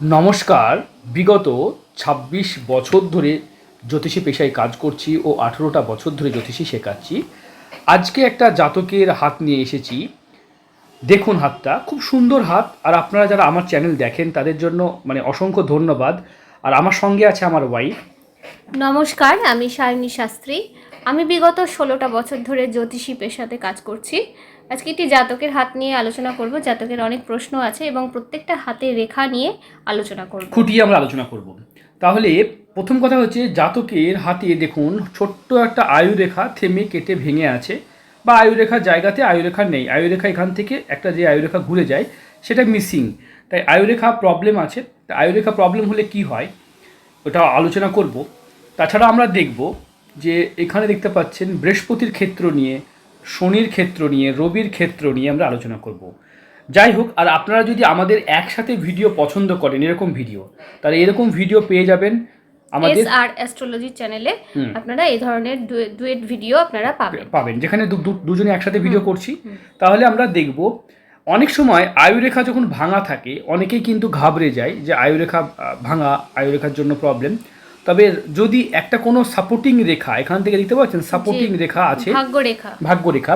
নমস্কার। বিগত ২৬ বছর ধরে জ্যোতিষী পেশায় কাজ করছি ও আঠেরোটা বছর ধরে জ্যোতিষী শেখাচ্ছি। আজকে একটা জাতকের হাত নিয়ে এসেছি। দেখুন হাতটা, খুব সুন্দর হাত। আর আপনারা যারা আমার চ্যানেল দেখেন, তাদের জন্য মানে অসংখ্য ধন্যবাদ। আর আমার সঙ্গে আছে আমার ওয়াইফ নমস্কার, আমি সায়নী শাস্ত্রী। আমি বিগত ষোলোটা বছর ধরে জ্যোতিষী পেশাতে কাজ করছি। আজকে একটি জাতকের হাত নিয়ে আলোচনা করব। জাতকের অনেক প্রশ্ন আছে এবং প্রত্যেকটা হাতে রেখা নিয়ে আলোচনা করব। খুঁটিয়ে আমরা আলোচনা করব। তাহলে প্রথম কথা হচ্ছে জাতকের হাতে দেখুন, ছোট্ট একটা আয়ুরেখা থেমে কেটে ভেঙে আছে বা আয়ুরেখার জায়গাতে আয়ুরেখা নেই। আয়ুরেখা এখান থেকে একটা যে আয়ুরেখা ঘুরে যায়, সেটা মিসিং তাই আয়ুরেখা প্রবলেম আছে। তা আয়ুরেখা প্রবলেম হলে কি হয়? ওটা আলোচনা করব। তাছাড়া আমরা দেখব যে এখানে দেখতে পাচ্ছেন বৃহস্পতির ক্ষেত্র নিয়ে শনির ক্ষেত্র নিয়ে রবির ক্ষেত্র নিয়ে আমরা আলোচনা করব। যাই হোক আর আপনারা যদি আমাদের একসাথে ভিডিও পছন্দ করেন এরকম ভিডিও তাহলে এরকম ভিডিও পেয়ে যাবেন আমাদের আর অ্যাস্ট্রোলজি চ্যানেলে আপনারা এই ধরনের ডুয়েট ভিডিও আপনারা পাবেন। পাবেন যেখানে দুজনে একসাথে ভিডিও করছি। তাহলে আমরা দেখব অনেক সময় আয়ুরেখা যখন ভাঙা থাকে অনেকেই কিন্তু ঘাবড়ে যায় যে আয়ুরেখা ভাঙা আয়ুরেখার জন্য প্রবলেম তবে যদি একটা কোনো সাপোর্টিং রেখা এখান থেকে দেখতে পাচ্ছেন সাপোর্টিং রেখা আছে ভাগ্যরেখা। ভাগ্যরেখা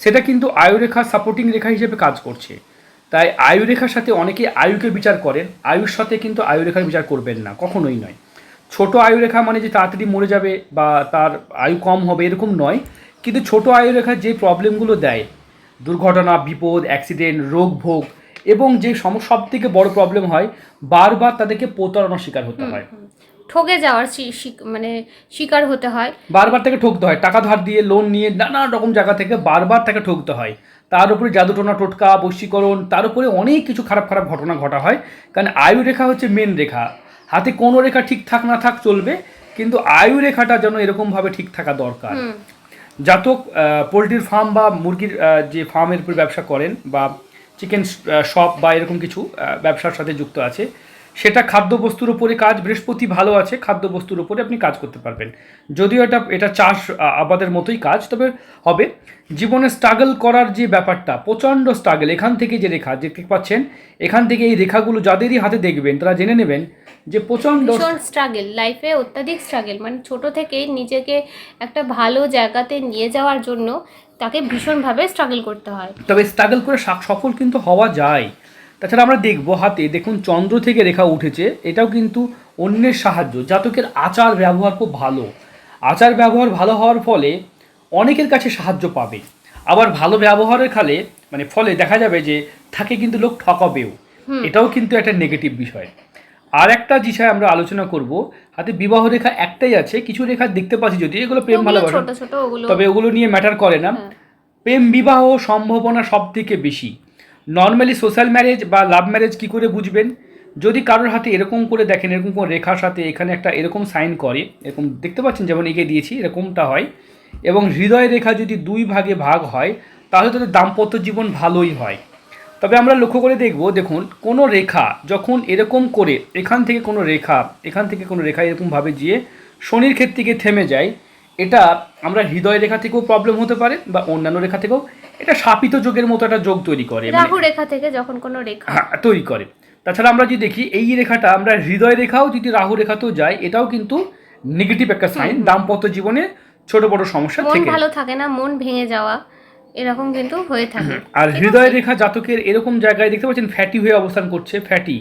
সেটা কিন্তু আয়ুরেখা সাপোর্টিং রেখা হিসেবে কাজ করছে। তাই আয়ুরেখার সাথে অনেকে আয়ুকে বিচার করেন আয়ুর সাথে কিন্তু আয়ুরেখার বিচার করবেন না কখনোই নয়। ছোট আয়ুরেখা মানে যে তাড়াতাড়ি মরে যাবে বা তার আয়ু কম হবে এরকম নয় কিন্তু ছোট আয়ুরেখা যে প্রবলেমগুলো দেয় দুর্ঘটনা বিপদ অ্যাক্সিডেন্ট রোগ ভোগ এবং যে সম সব থেকে বড় প্রবলেম হয় বারবার তাদেরকে প্রতারণার শিকার হতে হয়। ঠকে যাওয়ার মানে শিকার হতে হয়। বারবার তাকে ঠকতে হয়। টাকা ধার দিয়ে লোন নিয়ে নানা রকম জায়গা থেকে বারবার তাকে ঠকতে হয়। তার উপরে জাদুটোনা টোটকা বশীকরণ তার উপরে অনেক কিছু খারাপ খারাপ ঘটনা ঘটা হয়। কারণ আয়ু রেখা হচ্ছে মেন রেখা। হাতে কোনো রেখা ঠিক থাক না থাক চলবে কিন্তু আয়ু রেখাটা যেন এরকমভাবে ঠিক থাকা দরকার। জাতক পোলট্রির ফার্ম বা মুরগির যে ফার্মের উপর ব্যবসা করেন বা চিকেন শপ বা এরকম কিছু ব্যবসার সাথে যুক্ত আছে সেটা খাদ্যবস্তুর উপরে কাজ বৃহস্পতি ভালো আছে খাদ্যবস্তুর উপরে আপনি কাজ করতে পারবেন। যদিও এটা এটা চাষ আবাদের মতোই কাজ তবে হবে। জীবনে স্ট্রাগল করার যে ব্যাপারটা প্রচণ্ড স্ট্রাগল এখান থেকে যে রেখা দেখতে পাচ্ছেন এখান থেকে এই রেখাগুলো যাদেরই হাতে দেখবেন তারা জেনে নেবেন যে প্রচণ্ড স্ট্রাগল লাইফে অত্যাধিক স্ট্রাগল মানে ছোট থেকেই নিজেকে একটা ভালো জায়গাতে নিয়ে যাওয়ার জন্য তাকে ভীষণভাবে স্ট্রাগল করতে হয়। তবে স্ট্রাগল করে সফল কিন্তু হওয়া যায়। তাছাড়া আমরা দেখব হাতে দেখুন চন্দ্র থেকে রেখা উঠেছে এটাও কিন্তু অন্যের সাহায্য জাতকের আচার ব্যবহার খুব ভালো। আচার ব্যবহার ভালো হওয়ার ফলে অনেকের কাছে সাহায্য পাবে। আবার ভালো ব্যবহারের খালে মানে ফলে দেখা যাবে যে থাকে কিন্তু লোক ঠকাবেও। এটাও কিন্তু একটা নেগেটিভ বিষয়। আর একটা বিষয় আমরা আলোচনা করব হাতে বিবাহ রেখা একটাই আছে কিছু রেখা দেখতে পাচ্ছি যদি এগুলো প্রেম ভালোবাসা। তবে ওগুলো নিয়ে ম্যাটার করে না। হ্যাঁ। প্রেম বিবাহ সম্ভাবনা সব থেকে বেশি। নর্মালি সোশ্যাল ম্যারেজ বা লাভ ম্যারেজ কি করে বুঝবেন? যদি কারোর হাতে এরকম করে দেখেন, এরকম কোনো রেখার সাথে এখানে একটা এরকম সাইন করে, এরকম দেখতে পাচ্ছেন যেমন এঁকে দিয়েছি, এরকমটা হয়, এবং হৃদয় রেখা যদি দুই ভাগে ভাগ হয়, তাহলে তাদের দাম্পত্য জীবন ভালোই হয়। তবে আমরা লক্ষ্য করে দেখব, দেখুন, কোনো রেখা যখন এরকম করে এখান থেকে কোনো রেখা, এখান থেকে কোনো রেখা এরকমভাবে গিয়ে শনির ক্ষেত্রে থেমে যায়, এটা আমরা হৃদয় রেখা থেকেও প্রবলেম হতে পারে বা অন্যান্য রেখা থেকেও এটা শাপিত যোগের মতো একটা যোগ তৈরি করে। মানে- রাহু রেখা থেকে যখন কোনো রেখা হ্যাঁ, তৈরি করে। তাছাড়া আমরা যদি দেখি এই রেখাটা আমরা হৃদয় রেখাও যদি রাহু রেখাতেও যায় এটাও কিন্তু নেগেটিভ একটা সাইন দাম্পত্য জীবনে ছোট বড় সমস্যা মন থেকে ভালো থাকে না মন ভেঙে যাওয়া এরকম কিন্তু হয়ে থাকে। আর হৃদয় রেখা জাতকের এরকম জায়গায় দেখতে পাচ্ছেন ফ্যাটি হয়ে অবস্থান করছে ফ্যাটি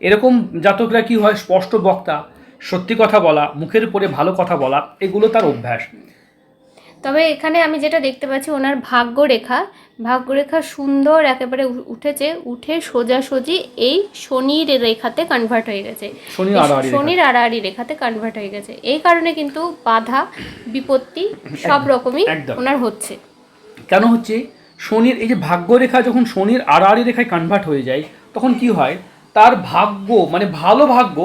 এরকম জাতকরা কি হয় স্পষ্ট বক্তা সত্যি কথা বলা মুখের উপরে ভালো কথা বলা এগুলো তার অভ্যাস। তবে এখানে আমি যেটা দেখতে পাচ্ছি ওনার ভাগ্য রেখা ভাগ্য রেখা সুন্দর একেবারে উঠেছে উঠে সোজাসুজি এই শনির রেখাতে কনভার্ট হয়ে গেছে। শনির আড়াআড়ি রেখাতে কনভার্ট হয়ে গেছে। এই কারণে কিন্তু বাধা বিপত্তি সব রকমই ওনার হচ্ছে। কেন হচ্ছে? শনির এই যে ভাগ্য রেখা যখন শনির আড়াআড়ি রেখায় কনভার্ট হয়ে যায় তখন কি হয়? তার ভাগ্য মানে ভালো ভাগ্য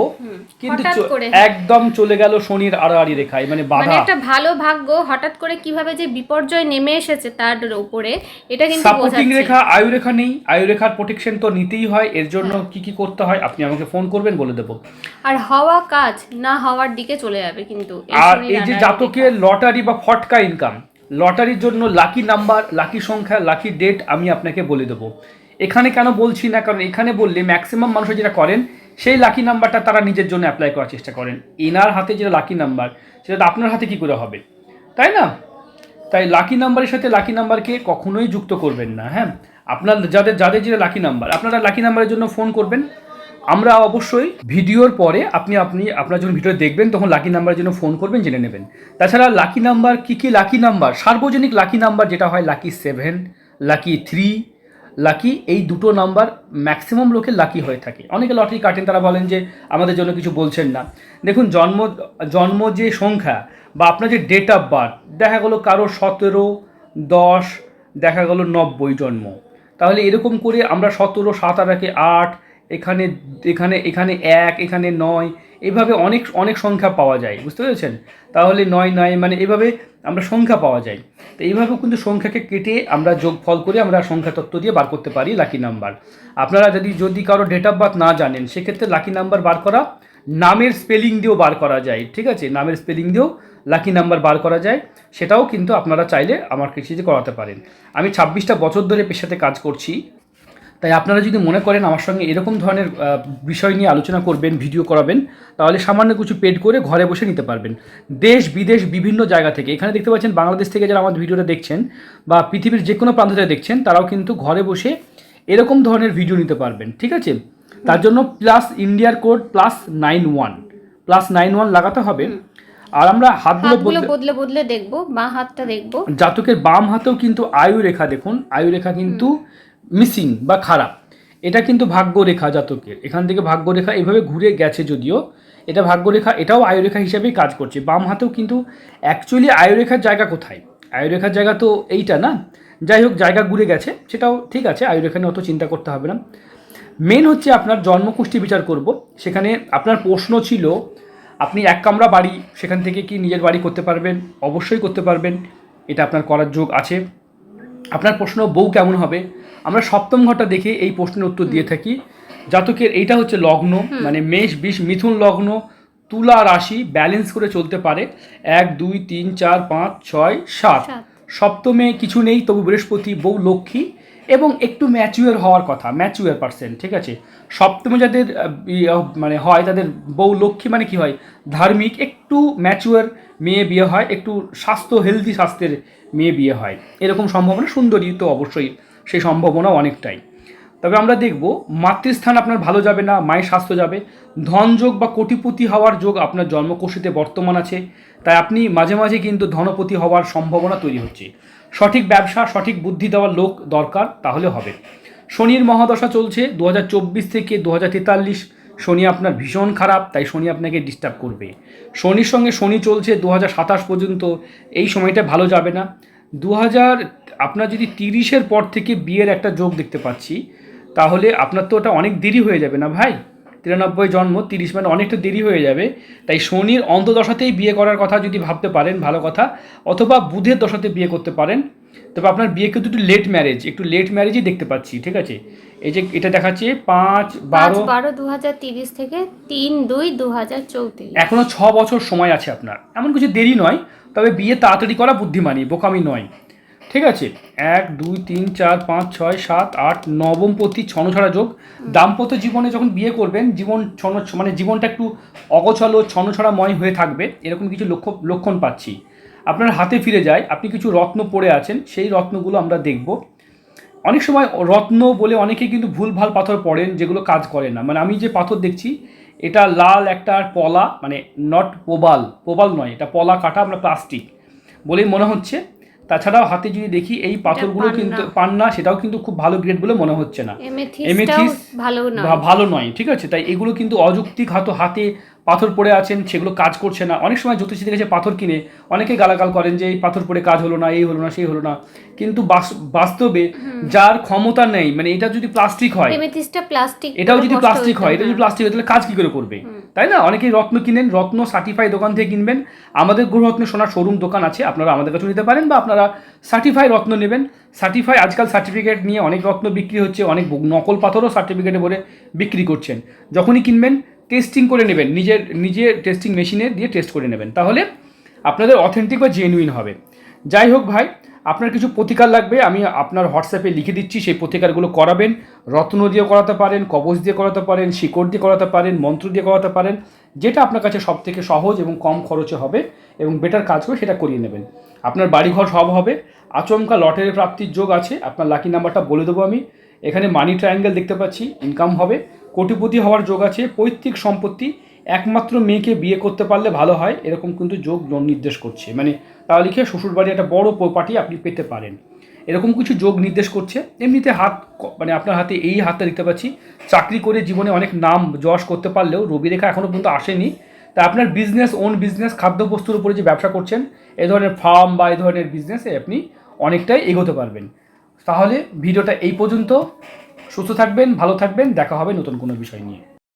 কিন্তু। একদম চলে গেল শনির আড়াআড়ি রেখায় মানে মানে বাধা। একটা ভালো ভাগ্য হঠাৎ করে কীভাবে যে বিপর্যয় নেমে এসেছে তার উপরে এটা কিন্তু সাপোর্টিং রেখা আয়ু রেখা নেই আয়ু রেখার প্রোটেকশন তো নিতেই হয় এর জন্য কি কি করতে হয় আপনি আমাকে ফোন করবেন বলে দেবো। আর হওয়া কাজ না হওয়ার দিকে চলে যাবে কিন্তু আর এই যে জাতকের লটারি বা ফটকা ইনকাম লটারির জন্য লাকি নাম্বার লাকি সংখ্যা লাকি ডেট আমি আপনাকে বলে দেবো। এখানে কেন বলছি না? কারণ এখানে বললে ম্যাক্সিমাম মানুষ যেটা করেন, সেই লাকি নাম্বারটা তারা নিজের জন্য অ্যাপ্লাই করার চেষ্টা করেন। এনার হাতে যেটা লাকি নাম্বার সেটা আপনার হাতে কী করে হবে? তাই না? তাই লাকি নাম্বারের সাথে লাকি নাম্বারকে কখনোই যুক্ত করবেন না হ্যাঁ? আপনার যাদের যাদের যেটা লাকি নাম্বার আপনারা লাকি নাম্বারের জন্য ফোন করবেন। আমরা অবশ্যই ভিডিওর পরে আপনি আপনি, আপনার যখন ভিডিও দেখবেন, তখন লাকি নাম্বারের জন্য ফোন করবেন, জেনে নেবেন। তাছাড়া লাকি নাম্বার কী কী লাকি নাম্বার সার্বজনিক লাকি নাম্বার যেটা হয় lucky seven lucky three lucky এই দুটো নাম্বার ম্যাক্সিমাম লোকে লাকি হয়ে থাকে। অনেকে লটারি কাটেন, তারা বলেন যে আমাদের জন্য কিছু বলছেন না। দেখুন, জন্ম জন্ম যে সংখ্যা বা আপনার যে ডেট অফ বার্থ দেখা গেলো কারও সতেরো, দশ, দেখা গেলো নব্বই জন্ম। তাহলে এরকম করে আমরা সতেরো, সাত আটাকে আট এখানে এখানে এখানে এক, এখানে নয়, এভাবে অনেক অনেক সংখ্যা পাওয়া যায়, বুঝতে পেরেছেন? তাহলে নয় নয় মানে এভাবে আমরা সংখ্যা পাওয়া যায়। তো এইভাবে কিন্তু সংখ্যাকে কেটে আমরা যোগফল করে আমরা সংখ্যা তত্ত্ব দিয়ে বার করতে পারি লাকি নাম্বার আপনারা যদি যদি কারও ডেট অফ বার্থ না জানেন, সেক্ষেত্রে লাকি নাম্বার বার করা, নামের স্পেলিং দিয়েও বার করা যায়, ঠিক আছে? নামের স্পেলিং দিয়েও লাকি নাম্বার বার করা যায়, সেটাও কিন্তু আপনারা চাইলে আমার কৃষিতে করাতে পারেন। আমি ছাব্বিশটা বছর ধরে পেশাতে কাজ করছি। তাই আপনারা যদি মনে করেন আমার সঙ্গে এরকম ধরনের বিষয় নিয়ে আলোচনা করবেন ভিডিও করাবেন তাহলে সামান্য কিছু পেড করে ঘরে বসে নিতে পারবেন। দেশ বিদেশ বিভিন্ন জায়গা থেকে। এখানে দেখতে পাচ্ছেন বাংলাদেশ থেকে যারা আমার ভিডিওটা দেখছেন বা পৃথিবীর যে কোনো প্রান্ত থেকে দেখছেন তারাও কিন্তু ঘরে বসে এরকম ধরনের ভিডিও নিতে পারবেন ঠিক আছে? তার জন্য প্লাস ইন্ডিয়ার code plus nine one plus nine one লাগাতে হবে। আর আমরা হাতগুলো বদলে বদলে দেখব বা হাতটা দেখব। জাতকের বাম হাতেও কিন্তু আয়ু রেখা দেখুন। আয়ু রেখা কিন্তু মিসিং বা খারাপ। এটা কিন্তু ভাগ্য রেখা জাতকের। এখান থেকে ভাগ্য রেখা এভাবে ঘুরে গেছে যদিও, এটা ভাগ্য রেখা এটাও আয়ু রেখা হিসেবেই কাজ করছে। বাম হাতেও কিন্তু অ্যাকচুয়ালি আয়ু রেখার জায়গা কোথায়? আয়ু রেখার জায়গা তো এইটা না? যাই হোক, জায়গা ঘুরে গেছে, সেটাও ঠিক আছে আয়ু রেখা নিয়ে অত চিন্তা করতে হবে না। মেন হচ্ছে আপনার জন্মকুষ্টি বিচার করব। সেখানে আপনার প্রশ্ন ছিল, আপনি এক কামরা বাড়ি, সেখান থেকে কি নিজের বাড়ি করতে পারবেন? অবশ্যই করতে পারবেন। এটা আপনার করার যোগ আছে। আপনার প্রশ্ন বউ কেমন হবে? আমরা সপ্তম ঘরটা দেখে এই প্রশ্নের উত্তর দিয়ে থাকি। জাতকের এইটা হচ্ছে লগ্ন মানে মেষ বিষ মিথুন লগ্ন তুলা রাশি ব্যালেন্স করে চলতে পারে। এক দুই তিন চার পাঁচ ছয় সাত। সপ্তমে কিছু নেই তবু বৃহস্পতি বউ লক্ষ্মী এবং একটু ম্যাচুয়ার হওয়ার কথা ম্যাচুয়ার পার্সেন্ট ঠিক আছে? সপ্তমে যাদের মানে হয় তাদের বউ লক্ষ্মী মানে কি হয়? ধার্মিক একটু ম্যাচুয়ার মেয়ে বিয়ে হয় একটু স্বাস্থ্য হেলদি স্বাস্থ্যের মেয়ে বিয়ে হয়। এরকম সম্ভাবনা সুন্দরী তো অবশ্যই, সেই সম্ভাবনা অনেকটাই। তবে আমরা দেখব, মাতৃস্থান আপনার ভালো যাবে না, মায়ের স্বাস্থ্য যাবে। ধনযোগ বা কোটিপতি হওয়ার যোগ আপনার জন্মকোষিতে বর্তমান আছে। তাই আপনি মাঝে মাঝে কিন্তু ধনপতি হওয়ার সম্ভাবনা তৈরি হচ্ছে। সঠিক ব্যবসা, সঠিক বুদ্ধি দেওয়ার লোক দরকার, তাহলে হবে। শনির মহাদশা চলছে দু হাজার চব্বিশ থেকে দু হাজার তেতাল্লিশ। শনি আপনার ভীষণ খারাপ, তাই শনি আপনাকে ডিস্টার্ব করবে। শনির সঙ্গে শনি চলছে দু হাজার সাতাশ পর্যন্ত, এই সময়টা ভালো যাবে না। দু হাজার আপনার যদি তিরিশের পর থেকে বিয়ের একটা যোগ দেখতে পাচ্ছি, তাহলে আপনার তো ওটা অনেক দেরি হয়ে যাবে না ভাই? তিরানব্বই জন্ম, তিরিশ মানে অনেকটা দেরি হয়ে যাবে। তাই শনির অন্তদশাতেই বিয়ে করার কথা যদি ভাবতে পারেন, ভালো কথা, অথবা বুধের দশাতে বিয়ে করতে পারেন তবে আপনার বিয়ে কিন্তু একটু লেট ম্যারেজ একটু লেট ম্যারেজই দেখতে পাচ্ছি ঠিক আছে? এই যে এটা দেখাচ্ছে পাঁচ বারো। বারো দু হাজার তিরিশ থেকে তিন দুই দু হাজার চৌত্রিশ। এখনও ছ বছর সময় আছে আপনার। এমন কিছু দেরি নয় তবে বিয়ে তাড়াতাড়ি করা বুদ্ধিমানী বোকামি নয়। ঠিক আছে? এক দুই তিন চার পাঁচ ছয় সাত আট নবম নবমপতি ছনছাড়া যোগ। দাম্পত্য জীবনে যখন বিয়ে করবেন জীবন ছন মানে জীবনটা একটু অগছালো ছনছাড়াময় হয়ে থাকবে। এরকম কিছু লক্ষ্য লক্ষণ পাচ্ছি। আপনার হাতে ফিরে যায় আপনি কিছু রত্ন পড়ে আছেন সেই রত্নগুলো আমরা দেখব। অনেক সময় রত্ন বলে অনেকে কিন্তু ভুলভাল পাথর পড়েন যেগুলো কাজ করে না। মানে আমি যে পাথর দেখছি এটা লাল একটা পলা মানে নট পোবাল পোবাল নয় এটা পলা কাটা আমরা প্লাস্টিক বলেই মনে হচ্ছে। তাছাড়াও হাতে যদি দেখি এই পাথরগুলো। কিন্তু পান্না সেটাও কিন্তু খুব ভালো গ্রেড বলে মনে হচ্ছে না। এমেথিস ভালো ভালো নয় ঠিক আছে? তাই এগুলো কিন্তু অযৌক্তিক হাতে হাতে পাথর পড়ে আছেন সেগুলো কাজ করছে না। অনেক সময় জ্যোতিষী কাছে পাথর কিনে। অনেকে গালাগাল করেন যে এই পাথর পড়ে কাজ হলো না এই হলো না সেই হলো না। কিন্তু বাস্তবে যার ক্ষমতা নেই মানে এটা যদি প্লাস্টিক হয় এটাও যদি প্লাস্টিক হয় এটা যদি প্লাস্টিক হয় তাহলে কাজ কি করে করবে? তাই না? অনেকেই রত্ন কিনেন রত্ন সার্টিফাই দোকান থেকে কিনবেন। আমাদের গ্রহরত্ন সোনার শোরুম দোকান আছে আপনারা আমাদের কাছে নিতে পারেন বা আপনারা সার্টিফাই রত্ন নেবেন। সার্টিফাই আজকাল সার্টিফিকেট নিয়ে অনেক রত্ন বিক্রি হচ্ছে অনেক নকল পাথরও সার্টিফিকেটে বলে বিক্রি করছেন। যখনই কিনবেন টেস্টিং করে নেবেন, নিজের নিজের টেস্টিং মেশিনে দিয়ে টেস্ট করে নেবেন। তাহলে আপনাদের অথেন্টিক বা জেনুইন হবে। যাই হোক ভাই, আপনার কিছু প্রতিকার লাগবে, আমি আপনার হোয়াটসঅ্যাপে লিখে দিচ্ছি, সেই প্রতিকারগুলো করাবেন। রত্ন দিয়ে করাতে পারেন কবচ দিয়ে করাতে পারেন, শিকড় দিয়ে করাতে পারেন, মন্ত্র দিয়ে করাতে পারেন, যেটা আপনার কাছে সব থেকে সহজ এবং কম খরচে হবে এবং বেটার কাজ করে সেটা করিয়ে নেবেন। আপনার বাড়িঘর সব হবে, আচমকা লটারি প্রাপ্তির যোগ আছে, আপনার লাকি নাম্বারটা বলে দেবো আমি। এখানে মানি ট্রায়াঙ্গেল দেখতে পাচ্ছি ইনকাম হবে। কোটিপতি হওয়ার যোগ আছে, পৈতৃক সম্পত্তি একমাত্র মেয়েকে বিয়ে করতে পারলে ভালো হয়, এরকম কিন্তু যোগ নির্দেশ করছে। মানে তাহলে লিখে শ্বশুরবাড়ি একটা বড় প্রপার্টি আপনি পেতে পারেন। এরকম কিছু যোগ নির্দেশ করছে। এমনিতে হাত মানে আপনার হাতে এই হাতটা দেখতে পাচ্ছি। চাকরি করে জীবনে অনেক নাম যশ করতে পারলেও রবি রেখা এখনও পর্যন্ত আসেনি। তা আপনার বিজনেস ওন বিজনেস খাদ্যবস্তুর উপরে যে ব্যবসা করছেন, এ ধরনের ফার্ম বা এই ধরনের বিজনেসে আপনি অনেকটাই এগোতে পারবেন। তাহলে ভিডিওটা এই পর্যন্ত। সুস্থ থাকবেন ভালো থাকবেন দেখা হবে নতুন কোনো বিষয় নিয়ে।